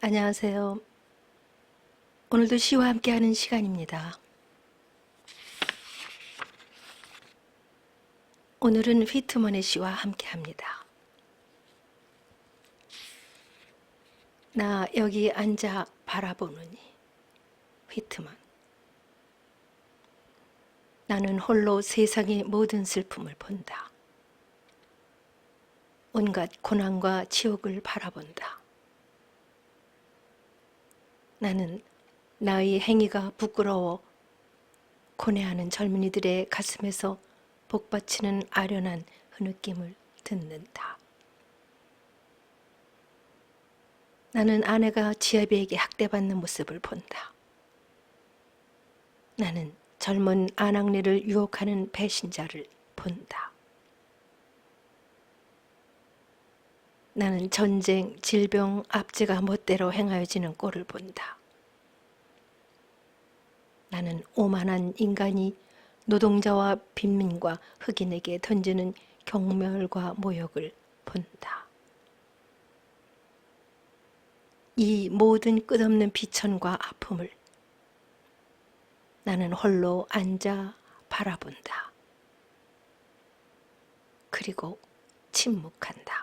안녕하세요. 오늘도 시와 함께하는 시간입니다. 오늘은 휘트먼의 시와 함께합니다. 나 여기 앉아 바라보느니 휘트먼 나는 홀로 세상의 모든 슬픔을 본다. 온갖 고난과 지옥을 바라본다. 나는 나의 행위가 부끄러워 고뇌하는 젊은이들의 가슴에서 복받치는 아련한 흐느낌을 듣는다. 나는 아내가 지아비에게 학대받는 모습을 본다. 나는 젊은 아낙네를 유혹하는 배신자를 본다. 나는 전쟁, 질병, 압제가 멋대로 행하여지는 꼴을 본다. 나는 오만한 인간이 노동자와 빈민과 흑인에게 던지는 경멸과 모욕을 본다. 이 모든 끝없는 비천과 아픔을 나는 홀로 앉아 바라본다. 그리고 침묵한다.